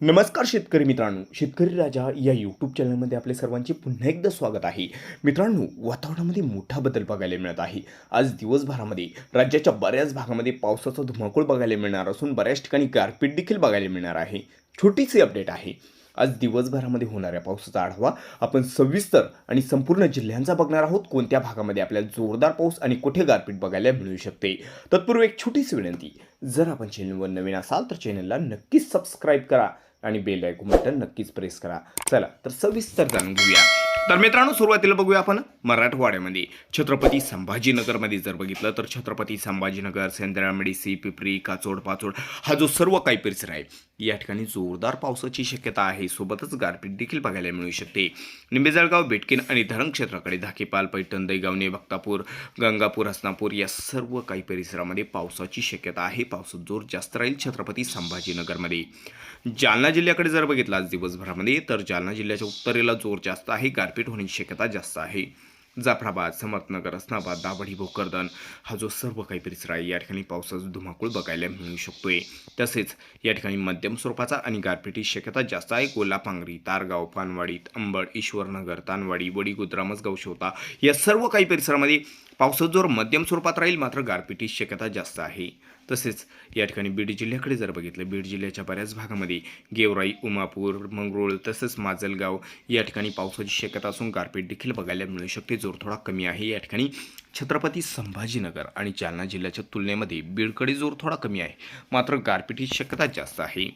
नमस्कार शेतकरी मित्रांनो शेतकरी राजा या यूट्यूब चॅनलमध्ये आपले सर्वांचे पुन्हा एकदा स्वागत आहे. मित्रांनो वातावरणामध्ये मोठा बदल बघायला मिळत आहे. आज दिवसभरामध्ये राज्याच्या बऱ्याच भागामध्ये पावसाचा धुमाकूळ बघायला मिळणार असून बऱ्याच ठिकाणी गारपीट देखील बघायला मिळणार आहे. छोटीशी अपडेट आहे. आज दिवसभरामध्ये होणाऱ्या पावसाचा आढावा आपण सविस्तर आणि संपूर्ण जिल्ह्यांचा बघणार आहोत. कोणत्या भागामध्ये आपल्याला जोरदार पाऊस आणि कुठे गारपीट बघायला मिळू शकते? तत्पूर्वी एक छोटीशी विनंती. जर आपण चॅनलवर नवीन असाल तर चॅनलला नक्कीच सबस्क्राईब करा. आणि बेल आयकॉन बटन नक्कीच प्रेस करा. चला तर सविस्तर जाणून घेऊया. तर मित्रांनो सुरुवातीला बघूया आपण मराठवाड्यामध्ये. छत्रपती संभाजीनगरमध्ये जर बघितलं तर छत्रपती संभाजीनगर सेंद्रामेडिसी पिपरी काचोड पाचोड हा जो सर्व काही परिसर आहे या ठिकाणी जोरदार पावसाची शक्यता आहे. सोबतच गारपीट देखील बघायला मिळू शकते. निंबेजळगाव बेटकीन आणि धरण क्षेत्राकडे धाकेपाल पैठण दैगावणे भक्तापूर गंगापूर हसनापूर या सर्व काही परिसरामध्ये पावसाची शक्यता आहे. पावसाचा जोर जास्त राहील छत्रपती संभाजीनगरमध्ये. जालना जिल्ह्याकडे जर बघितलं आज दिवसभरामध्ये तर जालना जिल्ह्याच्या उत्तरेला जोर जास्त आहे. गारपीट होण्याची शक्यता जास्त आहे. जाफराबाद समर्थनगर अस्नाबाद दाभडी भोकरदन हा जो सर्व काही परिसर आहे या ठिकाणी पावसाचा धुमाकूळ बघायला मिळू शकतोय. तसेच या ठिकाणी मध्यम स्वरूपाचा आणि गारपिटीची शक्यता जास्त आहे. कोल्हापांगरी तारगाव पानवाडी अंबड ईश्वरनगर तानवाडी वडी मसगाव शोता या सर्व काही परिसरामध्ये पावसाचा जोर मध्यम स्वरूपात राहील मात्र गारपिटीची शक्यता जास्त आहे. तसेच या ठिकाणी बीड जिल्ह्याकडे जर बघितलं बीड जिल्ह्याच्या बऱ्याच भागामध्ये गेवराई उमापूर मंगरुळ तसंच माजलगाव या ठिकाणी पावसाची शक्यता असून गारपीट देखील बघायला मिळू शकते. जोर थोडा कमी आहे. या ठिकाणी छत्रपती संभाजीनगर आणि जालना जिल्ह्याच्या तुलनेमध्ये बीडकडे जोर थोडा कमी आहे. मात्र गारपिटीची शक्यता जास्त आहे.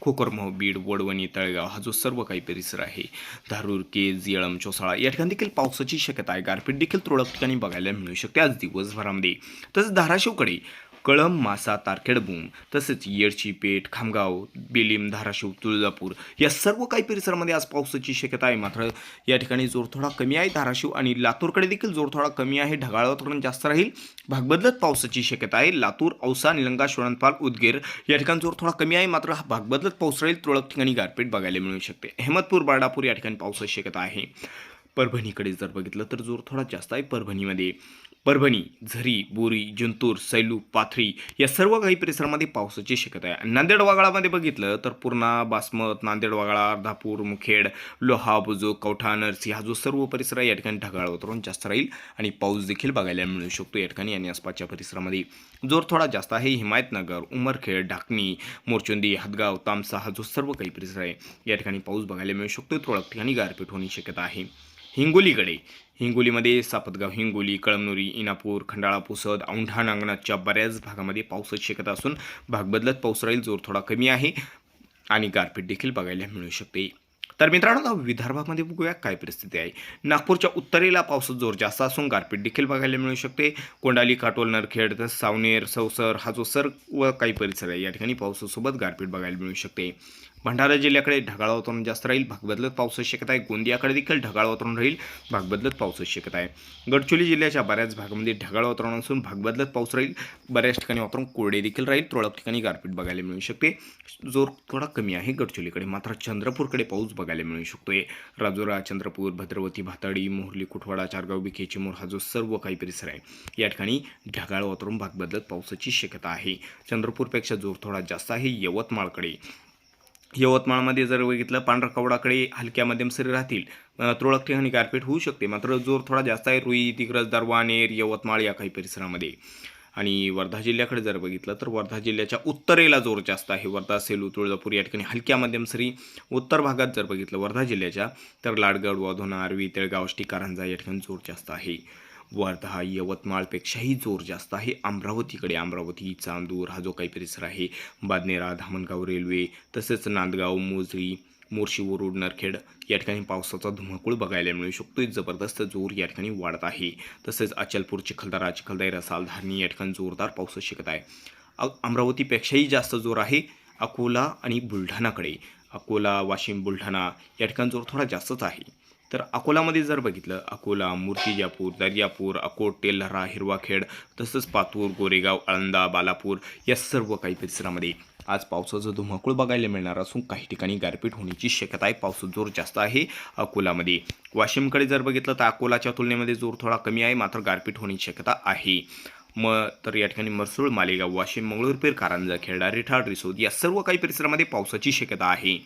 कोकरमह बीड वडवणी तळेगाव हा जो सर्व काही परिसर आहे धारूर केज येळम चोसाळा या ठिकाणी देखील पावसाची शक्यता आहे. गारपीट देखील तुरळक ठिकाणी बघायला मिळू शकते. आज दिवसभरामध्ये तसंच धाराशिवकडे कळंब मासा तारखेडभूम तसेच येडची पेठ खामगाव बेलीम धाराशिव तुळजापूर या सर्व काही परिसरामध्ये आज पावसाची शक्यता आहे. मात्र या ठिकाणी जोर थोडा कमी आहे. धाराशिव आणि लातूरकडे देखील जोर थोडा कमी आहे. ढगाळ वातावरण जास्त राहील. भागबदलत पावसाची शक्यता आहे. लातूर औसा निलंगा शोणपाल उदगीर या ठिकाणी जोर थोडा कमी आहे. मात्र हा भागबदलत पाऊस राहील. तुरळक ठिकाणी गारपीट बघायला मिळू शकते. अहमदपूर बारडापूर या ठिकाणी पावसाची शक्यता आहे. परभणीकडे जर बघितलं तर जोर थोडा जास्त आहे. परभणीमध्ये परभणी झरी बोरी जिंतूर सैलू पाथरी या सर्व काही परिसरामध्ये पावसाची शक्यता आहे. नांदेड वागाळामध्ये बघितलं तर पूर्णा बासमत नांदेड वागाळा अर्धापूर मुखेड लोहा बुजुक कवठा नरसी हा जो सर्व परिसर आहे या ठिकाणी ढगाळ वातावरण जास्त राहील आणि पाऊस देखील बघायला मिळू शकतो या ठिकाणी आणि आसपासच्या परिसरामध्ये. जोर थोडा जास्त आहे. हिमायतनगर उमरखेड ढाकणी मोरचुंदी हदगाव तामसा हा जो सर्व काही परिसर आहे या ठिकाणी पाऊस बघायला मिळू शकतो. तुरळक ठिकाणी गारपीट होण्याची शक्यता आहे. हिंगोलीकडे. हिंगोलीमध्ये सापतगाव हिंगोली कळमनुरी इनापूर खंडाळा पुसद औंढा नांगणाच्या बऱ्याच भागामध्ये पावसाची शेकत असून भाग बदलत पाऊस राहील जोर थोडा कमी आहे आणि गारपीट देखील बघायला मिळू शकते. तर मित्रांनो विदर्भामध्ये बघूया काय परिस्थिती आहे. नागपूरच्या उत्तरेला पावसाचा जोर जास्त असून गारपीट देखील बघायला मिळू शकते. कोंडाली काटोल नरखेड तसंच सावनेर सवसर हा जो सर्व काही परिसर आहे. या ठिकाणी पावसासोबत गारपीट बघायला मिळू शकते. भंडारा जिल्ह्याकडे ढगाळ वातावरण जास्त राहील. भागबदलत पावसाची शक्यता आहे. गोंदियाकडे देखील ढगाळ वातावरण राहील. भागबदलत पावसाची शक्यता आहे. गडचिरोली जिल्ह्याच्या बऱ्याच भागामध्ये ढगाळ वातावरण असून भागबदलत पाऊस राहील. बऱ्याच ठिकाणी वातावरण कोरडे देखील राहील. तुरळक ठिकाणी गारपीट बघायला मिळू शकते. जोर थोडा कमी आहे गडचिरोलीकडे. मात्र चंद्रपूरकडे पाऊस बघायला मिळू शकतोय. राजुरा चंद्रपूर भद्रवती भाताडी मोहर्ली कुठवाडा चारगाव बिखे चिमूर हा जो सर्व काही परिसर आहे या ठिकाणी ढगाळ वातावरण भागबदलत पावसाची शक्यता आहे. चंद्रपूरपेक्षा जोर थोडा जास्त आहे. यवतमाळकडे यवतमाळमध्ये जर बघितलं पांढरा कवडाकडे हलक्या मध्यम सरी राहतील. तुरळक ठिकाणी गारपीट होऊ शकते. मात्र जोर थोडा जास्त आहे. रुई तिग्रज दरवानेर यवतमाळ या काही परिसरामध्ये. आणि वर्धा जिल्ह्याकडे जर बघितलं तर वर्धा जिल्ह्याच्या उत्तरेला जोर जास्त आहे. वर्धा सेलू तुळजापूर या ठिकाणी हलक्या मध्यम सरी उत्तर भागात जर बघितलं वर्धा जिल्ह्याच्या तर लाडगड वाधोना आरवी तेळगाव आष्टी कारंजा या ठिकाणी जोर जास्त आहे. वर्धा यवतमाळपेक्षाही जोर जास्त आहे. अमरावतीकडे अमरावती चांदूर हा जो काही परिसर आहे बादनेरा धामणगाव रेल्वे तसेच नांदगाव मोजरी मोर्शी वरुड नरखेड या ठिकाणी पावसाचा धुमाकूळ बघायला मिळू शकतो जबरदस्त जोर या ठिकाणी वाढत आहे. तसेच अचलपूर चिखलदरा चिखलदाई रसाल धारणी या ठिकाणी जोरदार पाऊस शिकत आहे. अमरावतीपेक्षाही जास्त जोर आहे अकोला आणि बुलढाणाकडे. अकोला वाशिम बुलढाणा या ठिकाणी जोर थोडा जास्तच आहे. तर अकोलामध्ये जर बघितलं अकोला मूर्तिजापूर दर्यापूर अकोट तेल्हरा हिरवाखेड तसंच पातूर गोरेगाव आळंदा बालापूर या सर्व काही परिसरामध्ये आज पावसाचं धुमाकूळ बघायला मिळणार असून काही ठिकाणी गारपीट होण्याची शक्यता आहे पावसाचा जोर जास्त आहे अकोलामध्ये. वाशिमकडे जर बघितलं तर अकोलाच्या तुलनेमध्ये जोर थोडा कमी आहे मात्र गारपीट होण्याची शक्यता आहे. म तर या ठिकाणी मरसूळ मालेगाव वाशिम मंगळूरपेर कारंजा खेरडा रिठाड रिसोद या सर्व काही परिसरामध्ये पावसाची शक्यता आहे.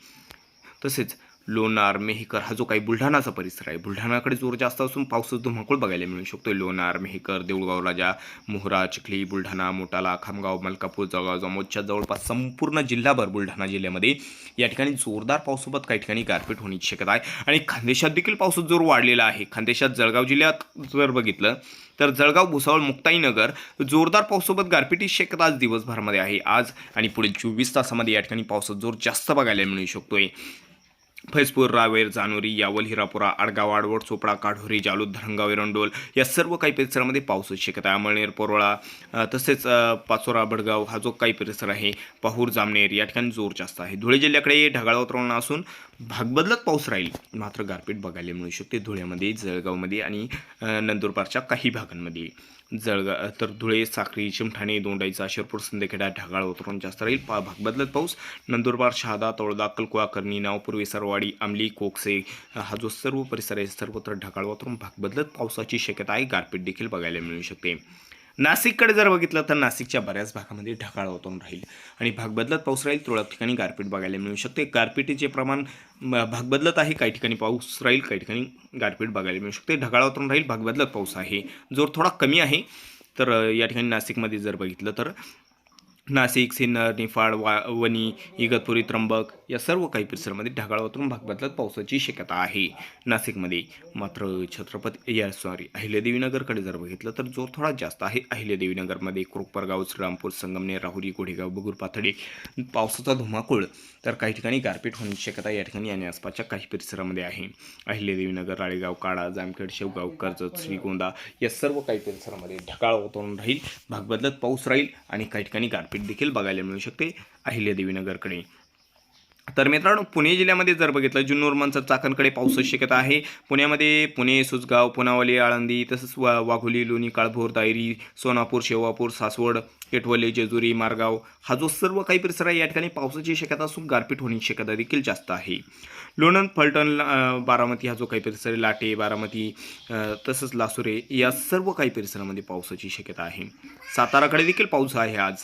तसेच लोणार मेहकर हा जो काही बुलढाणाचा परिसर आहे. बुलढाणाकडे जोर जास्त असून पावसाचा धुमाकूळ बघायला मिळू शकतो लोणार मेहकर देऊळगाव राजा मोहरा चिखली बुलढाणा मोटाला खामगाव मलकापूर जळगाव जामोदच्या जवळपास संपूर्ण जिल्हाभर बुलढाणा जिल्ह्यामध्ये या ठिकाणी जोरदार पावसासोबत काही ठिकाणी गारपीट होण्याची शक्यता आहे. आणि खानदेशात देखील पावसाचा जोर वाढलेला आहे. खानदेशात जळगाव जिल्ह्यात जर बघितलं तर जळगाव भुसावळ मुक्ताईनगर जोरदार पावसासोबत गारपिटीची शक्यता आज दिवसभरामध्ये आहे. आज आणि पुढील चोवीस तासामध्ये या ठिकाणी पावसाचा जोर जास्त बघायला मिळू शकतोय. फैजपूर रावेर जानोरी यावल हिरापुरा आडगाव आडवड चोपडा काढोरी जालूद धरणगाव एरंडोल या सर्व काही परिसरामध्ये पाऊसच शकत आहे. अमळनेर पोरोळा तसेच पाचोरा भडगाव हा जो काही परिसर आहे पाहूर जामनेर या ठिकाणी जोर जास्त आहे. धुळे जिल्ह्याकडे ढगाळ वातावरण असून भाग बदलत पाऊस राहील. मात्र गारपीट बघायला मिळू शकते धुळ्यामध्ये जळगावमध्ये आणि नंदुरबारच्या काही भागांमध्ये. जळगा तर धुळे साक्री चिमठाणे दोंडाईचा शिरपूर सिंदखेडा ढगाळ वातावरण जास्त राहील. पा भाग बदलत पाऊस. नंदुरबार शहादा तळोदा कलकुवा करणी नावपूर विसरवाडी आमली कोकसे हा जो सर्व परिसर आहे सर्वत्र ढगाळ वातावरण. भाग बदलत पावसाची शक्यता आहे. गारपीट देखील बघायला मिळू शकते. नाशिककडे जर बघितलं तर नाशिकच्या बऱ्याच भागामध्ये ढगाळ वातावरण राहील आणि भाग बदलत पाऊस राहील. तुरळक ठिकाणी गारपीट बघायला मिळू शकते. गारपीटीचे प्रमाण म, भाग बदलत आहे. काही ठिकाणी पाऊस राहील काही ठिकाणी गारपीट बघायला मिळू शकते. ढगाळ वातावरण राहील भाग बदलत पाऊस आहे. जोर थोडा कमी आहे. तर या ठिकाणी नाशिकमध्ये जर बघितलं तर नाशिक सिन्नर निफाड वा वणी इगतपुरी त्र्यंबक या सर्व काही परिसरामध्ये ढगाळ वातावरण भाग बदलत पावसाची शक्यता आहे. नाशिकमध्ये मात्र छत्रपती या सॉरी अहिल्यादेवीनगरकडे जर बघितलं तर जोर थोडा जास्त आहे. अहिल्यादेवीनगरमध्ये क्रोकपरगाव श्रीरामपूर संगमनेर राहुरी गोढेगाव बगूर पाथडी पावसाचा धुमाकूळ तर काही ठिकाणी गारपीट होण्याची शक्यता या ठिकाणी आणि आसपासच्या काही परिसरामध्ये आहे. अहिल्यादेवीनगर राळेगाव काळा जामखेड शेवगाव कर्जत श्रीगोंदा या सर्व काही परिसरामध्ये ढगाळ वातावरण राहील भाग बदलत पाऊस राहील आणि काही ठिकाणी गारपीट देखील बघायला मिळू शकते. अहिल्यादेवीनगरकडे तर मित्रांनो पुणे जिल्ह्यामध्ये जर बघितलं जुन्नर मनसर चाकणकडे पावसाची शक्यता आहे. पुण्यामध्ये पुणे सुसगाव पुनावली आळंदी तसंच वा वाघोली लोणी काळभोर दायरी सोनापूर शेवापूर सासवड केटवले जेजुरी मारगाव हा जो सर्व काही परिसर आहे या ठिकाणी पावसाची शक्यता असून गारपीट होण्याची शक्यता देखील जास्त आहे. लोणंद फलटण बारामती हा जो काही परिसर आहे लाटे बारामती तसंच लासुरे या सर्व काही परिसरामध्ये पावसाची शक्यता आहे. साताराकडे देखील पाऊस आहे आज.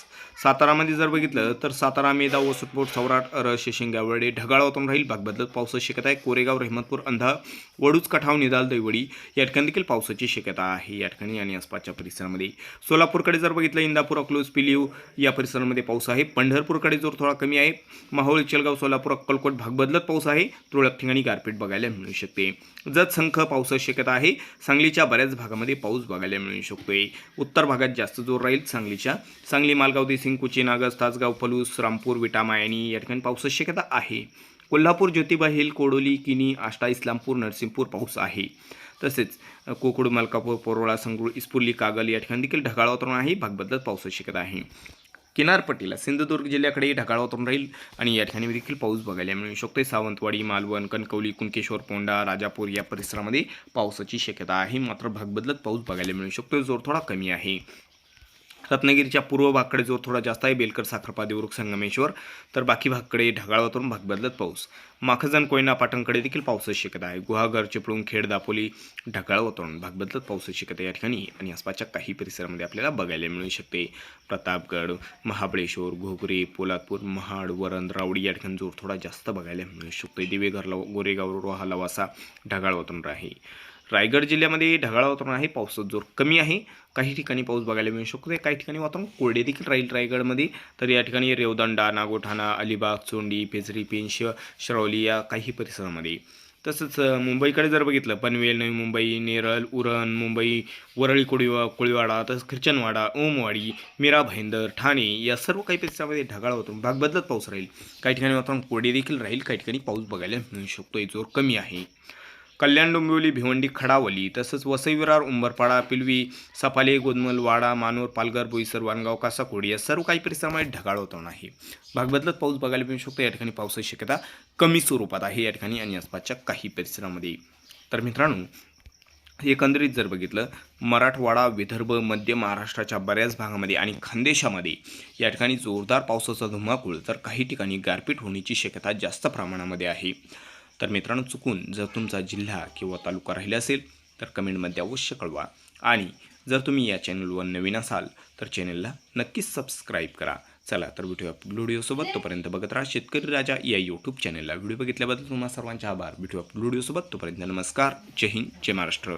सातारामध्ये जर बघितलं तर सातारा मेदा वसुटपोट सौराट रश शिंगावडे ढगाळ वातावरण राहील भाग बदलत पावसाची शक्यता आहे. कोरेगाव रहमतपूर अंधा वडूच कठाव निदाल दैवडी या ठिकाणी देखील पावसाची शक्यता आहे या ठिकाणी आणि आसपासच्या परिसरामध्ये. सोलापूरकडे जर बघितलं इंदापूर अकलूज पिलीव या परिसरामध्ये पाऊस आहे. पंढरपूरकडे जोर थोडा कमी आहे. माहोळ चिलगाव सोलापूर अक्कलकोट भाग बदलत पाऊस आहे. तुरळक ठिकाणी गारपीट बघायला मिळू शकते. जत संख पावसाची शक्यता आहे. सांगलीच्या बऱ्याच भागामध्ये पाऊस बघायला मिळू शकतोय. उत्तर भागात जास्त जोर राहील सांगलीच्या. सांगली मालगाव देसिंगकुची नागस तासगाव पलूस रामपूर विटा मायानी या ठिकाणी पावसाची शक्यता आहे. कोल्हापूर ज्योतिबा हिल कोडोली किनी आष्टा इस्लामपूर नरसिंहपूर पाऊस आहे. तसेच कोकुड मलकापूर पोरोळा संगरूळ इस्पुर्ली कागल या ठिकाणी देखील ढगाळ वातावरण आहे. भाग बदलत पावसाची शक्यता आहे. किनारपट्टीला सिंधुदुर्ग जिल्ह्याकडे ढगाळ वातावरण राहील आणि या ठिकाणी देखील पाऊस बघायला मिळू शकतो सावंतवाडी मालवण कणकवली कुणकेश्वर पोंडा राजापूर या परिसरामध्ये पावसाची शक्यता आहे. मात्र भाग बदलत पाऊस बघायला मिळू शकतो जोर थोडा कमी आहे. रत्नागिरीच्या पूर्व भागकडे जोर थोडा जास्त आहे बेलकर साखरपा देवरुख संगमेश्वर तर बाकी भागकडे ढगाळ वातावरण भाग बदलत पाऊस. माखजन कोयना पाटणकडे देखील पावसाची शक्यता आहे. गुहागर चिपळूण खेड दापोली ढगाळ वातावरण भाग बदलत पावसाची शक्यता या ठिकाणी आणि आसपासच्या काही परिसरामध्ये आपल्याला बघायला मिळू शकते. प्रतापगड महाबळेश्वर घोगरे पोलादपूर महाड वरण रावडी या ठिकाणी जोर थोडा जास्त बघायला मिळू शकतो दिवेघरला गोरेगाव रोहा लवासा ढगाळ वातावरण आहे रायगड जिल्ह्यामध्ये ढगाळ वातावरण आहे पावसाचा जोर कमी आहे. काही ठिकाणी पाऊस बघायला मिळू शकतो. काही ठिकाणी वातावरण कोरडे देखील राहील रायगडमध्ये. तर या ठिकाणी रेवदंडा नागोठाणा अलिबाग चोंडी पेझरी पेंश श्रवली या काही परिसरामध्ये. तसंच मुंबईकडे जर बघितलं पनवेल नवी मुंबई नेरळ उरण मुंबई वरळी कोळीवा कोळीवाडा तसंच ख्रिश्चनवाडा ओमवाडी मीरा भाईंदर ठाणे या सर्व काही परिसरामध्ये ढगाळ वातावरण भाग बदलत पाऊस राहील. काही ठिकाणी वातावरण कोरडे देखील राहील. काही ठिकाणी पाऊस बघायला मिळू शकतो. जोर कमी आहे. कल्याण डोंबिवली भिवंडी खडावली तसंच वसई विरार उंबरपाडा पिलवी सफाले गोदमल वाडा पालघर बोईसर वानगाव कासाकोडी या सर्व काही परिसरामध्ये ढगाळ वातावरण आहे. भाग बदलत पाऊस बघायला मिळू शकतो. या ठिकाणी पावसाची शक्यता कमी स्वरूपात आहे. या ठिकाणी आणि आसपासच्या काही परिसरामध्ये. तर मित्रांनो एकंदरीत जर बघितलं मराठवाडा विदर्भ मध्य महाराष्ट्राच्या बऱ्याच भागामध्ये आणि खानदेशामध्ये या ठिकाणी जोरदार पावसाचा धुमाकूळ तर काही ठिकाणी गारपीट होण्याची शक्यता जास्त प्रमाणामध्ये आहे. तर मित्रांनो चुकून जर तुमचा जिल्हा किंवा तालुका राहिला असेल तर कमेंटमध्ये अवश्य कळवा. आणि जर तुम्ही या चॅनलवर नवीन असाल तर चॅनलला नक्कीच सबस्क्राईब करा. चला तर भेटूया व्हिडिओसोबत. तोपर्यंत बघत राहा शेतकरी राजा या यूट्यूब चॅनलला व्हिडिओ बघितल्याबद्दल तुम्हाला सर्वांचे आभार. भेटूया व्हिडिओसोबत. तोपर्यंत नमस्कार. जय हिंद. जय महाराष्ट्र.